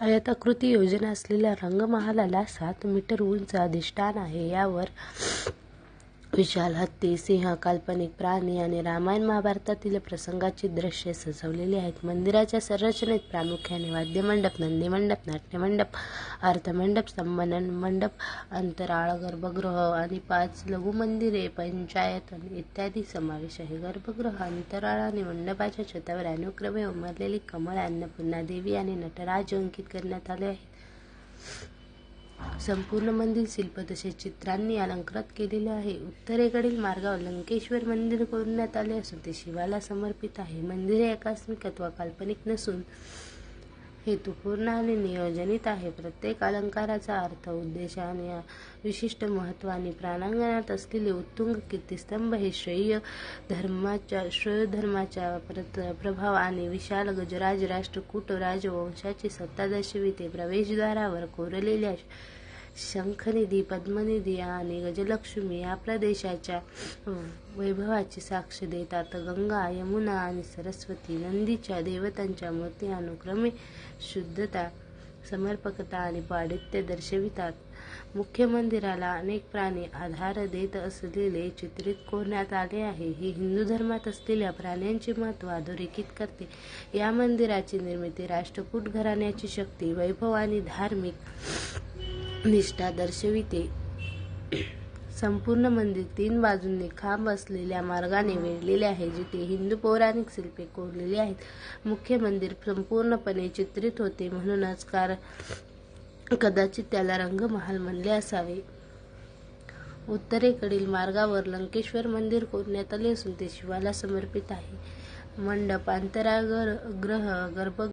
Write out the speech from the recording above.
आयताकृती योजना असलेल्या रंगमहालाला सात मीटर उंच अधिष्ठान आहे. यावर विशाल हत्ती, सिंह, काल्पनिक प्राणी आणि रामायण महाभारतातील प्रसंगाची दृश्ये सजवलेली आहेत. मंदिराच्या संरचनेत प्रामुख्याने वाद्यमंडप, नंदीमंडप, नाट्यमंडप, अर्थमंडप, संबनन मंडप, अंतराळ गर्भगृह आणि पाच लघु मंदिरे पंचायतन इत्यादी समावेश आहे. गर्भगृह, अंतराळ आणि मंडपाच्या छतावर अनुक्रमे उमरलेली कमळ, अन्नपूर्णा देवी आणि नटराज अंकित करण्यात आले आहेत. संपूर्ण मंदिर शिल्प तसेच चित्रांनी अलंकृत केलेले आहे. उत्तरेकडील मार्गावर लंकेश्वर मंदिर कोरण्यात आले असून ते शिवाला समर्पित आहे. मंदिरे आकस्मिक अथवा काल्पनिक नसून हेतुपूर्ण आणि नियोजनित आहे प्रत्येक अलंकाराचा अर्थ, उद्देश आणि विशिष्ट महत्त्व आणि प्राणांगणात असलेले उत्तुंग कीर्तिस्तंभ हे श्रेय धर्माच्या शैव धर्माचा प्रभाव आणि विशाल गजराज राष्ट्रकूट राजवंशाची सत्ता दर्शविते. प्रवेशद्वारावर कोरलेल्या शंखनिधी, पद्मनिधी आणि गजलक्ष्मी या प्रदेशाच्या वैभवाची साक्ष देतात. गंगा, यमुना आणि सरस्वती नंदीच्या देवतांच्या मूर्ती अनुक्रमे शुद्धता, समर्पकता आणि पाडित्य दर्शवितात. मुख्य मंदिराला अनेक प्राणी आधार देत असलेले चित्रित कोरण्यात आले आहे, हे हिंदू धर्मात असलेल्या प्राण्यांचे महत्त्व अधोरेखित करते. या मंदिराची निर्मिती राष्ट्रकूट घराण्याची शक्ती, वैभव आणि धार्मिक निष्ठा दर्शविते. संपूर्ण मंदिर तीन बाजूंनी खांब असलेल्या मार्गाने वेढलेले आहे, जिथे हिंदू पौराणिक शिल्पे कोरलेली आहेत. मुख्य मंदिर संपूर्णपणे चित्रित होते म्हणूनच कार कदाचित त्याला रंगमहाल म्हणले असावे. उत्तरेकडील मार्गावर लंकेश्वर मंदिर कोरण्यात आले असून ते शिवाला समर्पित आहे. मंडप, अंतराळ गर्भ